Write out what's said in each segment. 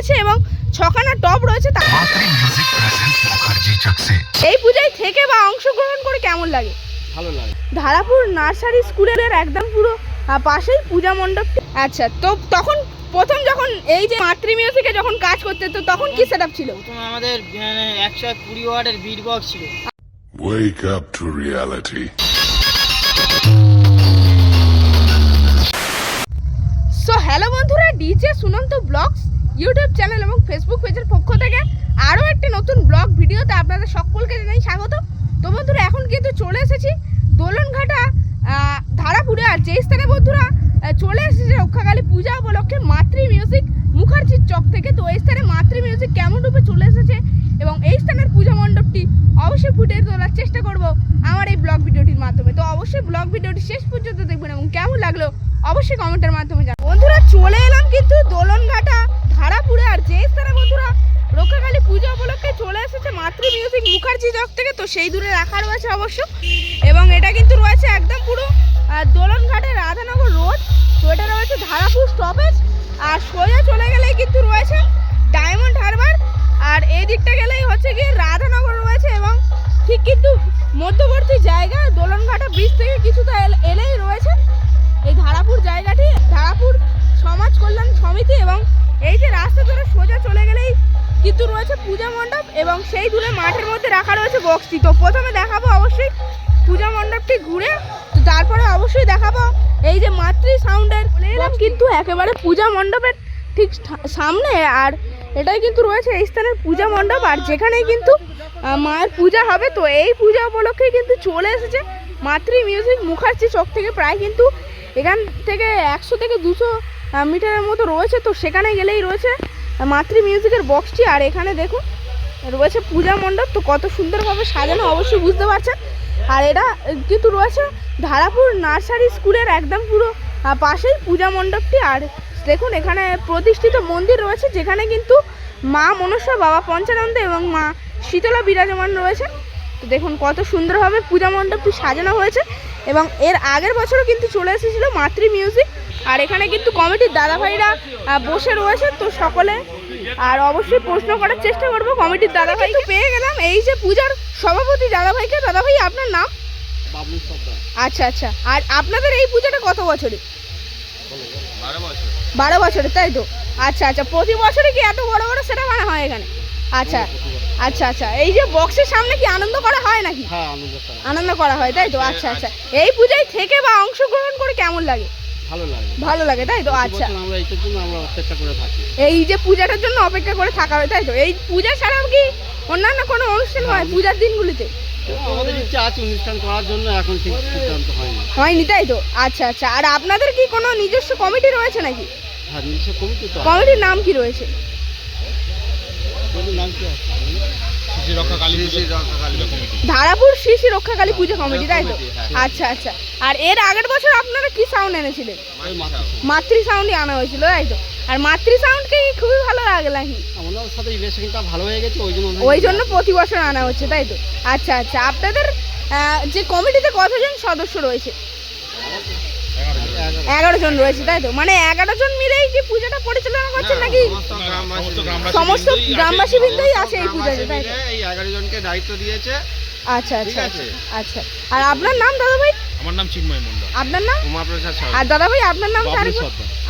রয়েছে এবং ছখানা টপ রয়েছে এই পূজায় থেকে বা অংশগ্রহণ করে কেমন লাগে? ভালো লাগে। ধারাপুর নার্সারি স্কুলের একদম পুরো পাশেই পূজা মণ্ডপটি। আচ্ছা তো তখন প্রথম যখন এই যে মাতৃমীয় থেকে যখন কাজ করতে তো তখন কি সেট ছিল? আমাদের মানে, একশো কুড়ি ওয়ার্ডের বিট বক্স ছিল। Wake up to reality. Hello বন্ধুরা, DJ Sunanta blogs YouTube channel এবং ফেসবুক পেজের পক্ষ থেকে আরও একটি নতুন ব্লগ ভিডিওতে আপনাদের সকলকে জানাই স্বাগত। তো বন্ধুরা, এখন কিন্তু চলে এসেছি দোলনঘাটা ধারাপুরে। আর যে স্থানে বন্ধুরা চলে এসেছে রক্ষাকালী পূজা উপলক্ষে মাতৃ মিউজিক মুখার্জির চক থেকে। তো এই স্থানে মাতৃ মিউজিক কেমন রূপে চলে এসেছে এবং এই স্থানের পূজা মণ্ডপটি অবশ্যই ফুটিয়ে তোলার চেষ্টা করব আমার এই ব্লগ ভিডিওটির মাধ্যমে। তো অবশ্যই ব্লগ ভিডিওটি শেষ পর্যন্ত দেখবেন এবং কেমন লাগল অবশ্যই কমেন্টের মাধ্যমে সেই দূরে রাখা রয়েছে অবশ্য। এবং এটা কিন্তু রয়েছে একদম পুরো দোলনঘাটের রাধানগর রোড। তো এটা রয়েছে ধারাপুর স্টপেজ আর সোজা চলে গেলেই কিন্তু রয়েছে ডায়মন্ড হারবার আর এই দিকটা গেলেই হচ্ছে গিয়ে রাধানগর রয়েছে এবং ঠিক কিন্তু মধ্যবর্তী জায়গা, দোলনঘাটা ব্রিজ থেকে কিছুটা এল- এলেই রয়েছে। এই ধারাপুর জায়গাটি, ধারাপুর সমাজ কল্যাণ সমিতি এবং এই যে রাস্তা ধরে সোজা চলে গেলেই কিন্তু রয়েছে পূজা মণ্ডপ এবং সেই দূরে মাঠের মধ্যে রাখা রয়েছে বক্সটি। তো প্রথমে দেখাবো অবশ্যই পূজা মণ্ডপটি ঘুরে তারপরে অবশ্যই দেখাবো এই যে মাতৃ সাউন্ডের কিন্তু একেবারে পূজা মণ্ডপের ঠিক সামনে আর এটাই কিন্তু রয়েছে এই স্থানের পূজা মণ্ডপ। আর যেখানেই কিন্তু মায়ের পূজা হবে, তো এই পূজা উপলক্ষে কিন্তু চলে এসেছে মাতৃ মিউজিক মুখার্জি চক থেকে। প্রায় কিন্তু এখান থেকে একশো থেকে দুশো মিটারের মতো রয়েছে, তো সেখানে গেলেই রয়েছে মাতৃ মিউজিকের বক্সটি, আর এখানে দেখুন, রয়েছে পূজা মণ্ডপ, তো কত সুন্দরভাবে সাজানো, অবশ্যই বুঝতে পারছেন। আর এটা কিন্তু রয়েছে ধারাপুর নার্সারি স্কুলের একদম পুরো পাশেই পূজা মণ্ডপটি। আর দেখুন, এখানে প্রতিষ্ঠিত মন্দির রয়েছে, যেখানে কিন্তু মা মনসা, বাবা পঞ্চানন্দ এবং মা শীতলা বিরাজমান রয়েছে। তো দেখুন, কত সুন্দরভাবে পূজা মণ্ডপটি সাজানো হয়েছে। এবং এর আগের বছরও কিন্তু চলে এসেছিল মাতৃ মিউজিক। আর এখানে কিন্তু কমিটির দাদাভাইরা বসে রয়েছে তো সকলে। আর অবশ্যই প্রশ্ন করার চেষ্টা করব। কমিটির দাদাভাইকে পেয়ে গেলাম। এই যে পূজার সভাপতি দাদাভাইকে দাদাভাই আপনার নাম? আচ্ছা আচ্ছা। আর আপনাদের এই পূজাটা কত বছরে? বারো বছর। তাই তো? আচ্ছা আচ্ছা। প্রতি বছরে কি এত বড় বড় সেটা বানা হয় এখানে? আচ্ছা আচ্ছা আচ্ছা। এই যে বক্সের সামনে কি আনন্দ করা হয় নাকি? হ্যাঁ আনন্দ করা আনন্দ করা হয় তাই তো? আচ্ছা। আচ্ছা। এই পূজায় থেকে বা অংশগ্রহণ করে কেমন লাগে? ভালো লাগে। ভালো লাগে তাই তো? আচ্ছা। আমরা এইটার জন্য আমরা অপেক্ষা করে থাকি। এই যে পূজাটার জন্য অপেক্ষা করে থাকা হয় তাই তো? এই পূজা ছাড়াও কি অন্যান্য কোনো অনুষ্ঠান হয় পূজার দিনগুলিতে? আমাদের ইচ্ছা আছে অনুষ্ঠান করার জন্য এখন ঠিক সিদ্ধান্ত হয়নি। হয়নি তাই তো? আচ্ছা আচ্ছা। আর আপনাদের কি কোনো নিজস্ব কমিটি রয়েছে নাকি? হ্যাঁ নিজস্ব কমিটি তো কমিটির নাম কি রয়েছে? নাম কি আছে? ধারাপুর শিশি রক্ষাকালী পুজো কমিটি তাই তো? হ্যাঁ। আচ্ছা আচ্ছা। আর এর আগের বছর আপনারা কি সাউন্ড এনেছিলেন? মাতৃ সাউন্ডই আনা হয়েছিল তাই তো। আর মাতৃ সাউন্ডকে খুবই ভালো লাগে নাকি? আমাদের সাথে রিলেশনটা ভালো হয়ে গেছে ওই জন্য ওই জন্য প্রতি বছর আনা হচ্ছে তাই তো? আচ্ছা আচ্ছা আপনাদের যে কমিটিতে কতজন সদস্য রয়েছে? এগারো- জন। রয়েছে তাই তো? মানে এগারো জন মিলেই কি পূজাটা পরিচালনা করছেন নাকি? সমস্ত গ্রামবাসী। সমস্ত গ্রামবাসী বৃন্দই আছে। এই পূজাতে তাই তো? এই এগারো জনকে দায়িত্ব দিয়েছে। আচ্ছা আচ্ছা আছে। আচ্ছা। আর আপনার নাম দাদা ভাই আমার নাম চিন্ময় মন্ডল আপনার নাম? উমাপ্রসাদ আর সরকার দাদা ভাই আপনার নাম বাবলু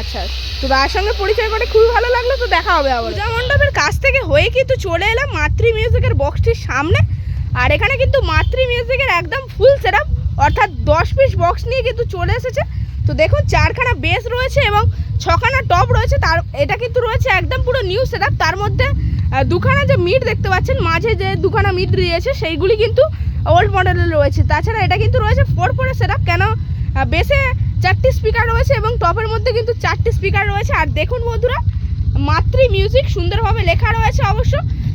আচ্ছা তো দাদার সঙ্গে পরিচয় করে খুবই ভালো লাগল তো দেখা হবে আবার। পূজা মণ্ডপের কাছ থেকে হয়ে কিন্তু চলে এলাম মাতৃ মিউজিকের বক্সটির সামনে? আর এখানে কিন্তু মাতৃ মিউজিকের একদম ফুল সেটআপ অর্থাৎ দশ পিস বক্স নিয়ে কিন্তু চলে এসেছে। তো দেখুন চারখানা বেস রয়েছে এবং ছখানা টপ রয়েছে। তার এটা কিন্তু রয়েছে একদম পুরো নিউ সেটআপ তার মধ্যে দুখানা যে মিট দেখতে পাচ্ছেন, মাঝে যে দুখানা মিট দিয়েছে সেইগুলি কিন্তু ওল্ড মডেলের রয়েছে। তাছাড়া এটা কিন্তু রয়েছে ফোর ফোরের সেটআপ কেন বেসে চারটি স্পিকার রয়েছে এবং টপের মধ্যে কিন্তু চারটি স্পিকার রয়েছে। আর দেখুন বন্ধুরা, মাতৃ মিউজিক সুন্দরভাবে লেখা রয়েছে অবশ্য।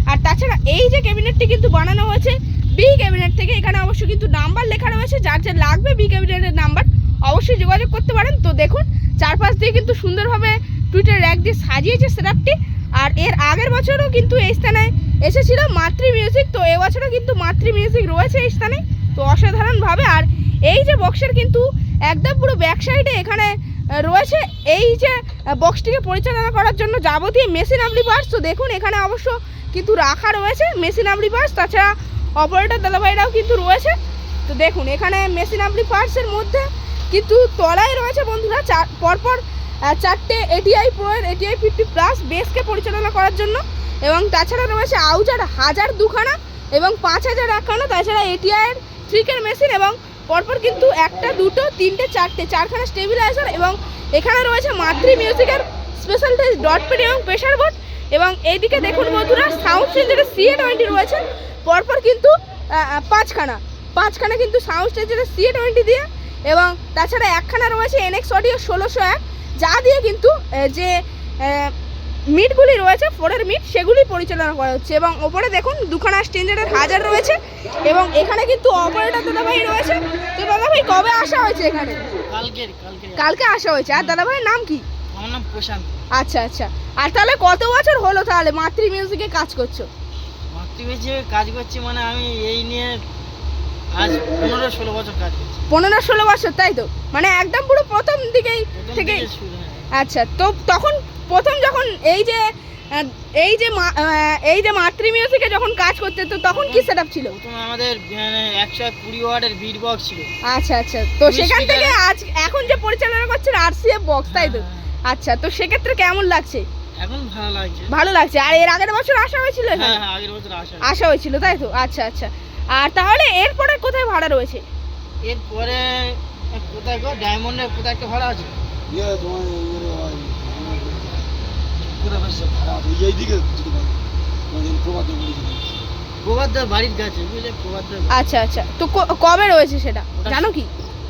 আর তাছাড়া এই যে ক্যাবিনেটটি কিন্তু বানানো হয়েছে বি ক্যাবিনেট থেকে এখানে অবশ্য কিন্তু নাম্বার লেখা রয়েছে। যার যার লাগবে বি ক্যাবিনেটের নাম্বার অবশ্যই যোগাযোগ করতে পারেন। তো দেখুন, চারপাশ দিয়ে কিন্তু সুন্দরভাবে টুইটার র্যাক দিয়ে সাজিয়েছে সেটআপটি আর এর আগের বছরও কিন্তু এই স্থানে এসেছিল মাতৃ মিউজিক তো এবছরও কিন্তু মাতৃ মিউজিক রয়েছে এই স্থানে, তো অসাধারণভাবে। আর এই যে বক্সের কিন্তু একদম পুরো ব্যাক সাইডে এখানে রয়েছে। এই যে বক্সটিকে পরিচালনা করার জন্য যাবতীয় মেশিন আপনি পার্টস তো দেখুন এখানে অবশ্য কিন্তু রাখা রয়েছে মেশিন আপনি পার্টস তাছাড়া অপারেটর দাদাভাইরাও কিন্তু রয়েছে। তো দেখুন এখানে মেশিন আপনি পার্টসের মধ্যে কিন্তু তলায় রয়েছে বন্ধুরা চার পরপর চারটে এটিআই প্রোয়ের এটিআই ফিফটি প্লাস বেসকে পরিচালনা করার জন্য। এবং তাছাড়া রয়েছে আউজার হাজার দুখানা এবং পাঁচ হাজার একখানা। তাছাড়া এটিআইয়ের থ্রিকের মেশিন এবং পরপর কিন্তু একটা, দুটো, তিনটে, চারটে, চারখানা স্টেবিলাইজার এবং এখানে রয়েছে মাতৃ মিউজিকের স্পেশাল ডট পেড এবং প্রেশার বোর্ড এবং এইদিকে দেখুন বন্ধুরা সাউন্ড স্টেজের সিএ টোয়েন্টি রয়েছে। পরপর কিন্তু পাঁচখানা। পাঁচখানা কিন্তু সাউন্ড স্টেজের সিএ টোয়েন্টি দিয়ে। এবং তাছাড়া একখানা রয়েছে এনএক্স অডিও ষোলোশো এক। যা দিয়ে কিন্তু যে মিটগুলি রয়েছে ফোরের মিট সেগুলি পরিচালনা করা হচ্ছে। এবং ওপরে দেখুন দুখানা স্টেঞ্জারের হাজার রয়েছে এবং এখানে কিন্তু অপারেটর দাদাভাই রয়েছে। তো দাদাভাই কবে আসা হয়েছে এখানে? কালকে আসা হয়েছে। আর দাদাভাইয়ের নাম কি? আমার নাম প্রশান্ত। আচ্ছা আচ্ছা। আর তাহলে কত বছর হলো তাহলে মাতৃ মিউজিকে কাজ করছ? মাতৃবেজে কাজ করছি মানে আমি এই নিয়ে আজ পনেরো ষোলো বছর কাজ করছি। পনেরো ষোলো বছর তাই তো? মানে একদম পুরো প্রথম দিকেই থেকে। আচ্ছা তো তখন প্রথম যখন এই যে এই যে এই যে মাতৃ মিউজিকে যখন কাজ করতে তো তখন কি সেট ছিল? প্রথমে আমাদের মানে একশো কুড়ি ওয়ার্ডের বিট বক্স ছিল। আচ্ছা আচ্ছা তো সেখান থেকে আজ এখন যে পরিচালনা করছেন আরসিএফ বক্স তাই তো? হ্যাঁ, আচ্ছা তো সেক্ষেত্রে কেমন লাগছে? এখন ভালো লাগছে। ভালো লাগছে। আর এর আগের বছর আসা হয়েছিল? হ্যাঁ হ্যাঁ আগের বছর আসা আসা হয়েছিল তাই তো? আচ্ছা আচ্ছা। আর তাহলে এরপরে কোথায় ভাড়া রয়েছে? এরপরে কোথায় গো? ডায়মন্ডের কোথায় একটা ভাড়া আছে? বসে প্রভাতদার বাড়ির কাছে বুঝলে? প্রভাতদার আচ্ছা আচ্ছা। তো ক- কবে রয়েছে সেটা? জানো কি?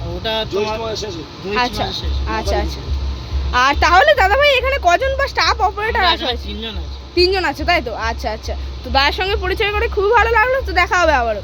ওটা আচ্ছা। আচ্ছা আচ্ছা। আর তাহলে দাদাভাই এখানে কজন বা স্টাফ অপারেটর হয়েছে তিনজন আছে। তিনজন আছে, তাই তো? আচ্ছা আচ্ছা। তো দাদার সঙ্গে পরিচয় করে খুব ভালো লাগল, তো দেখা হবে আবারও।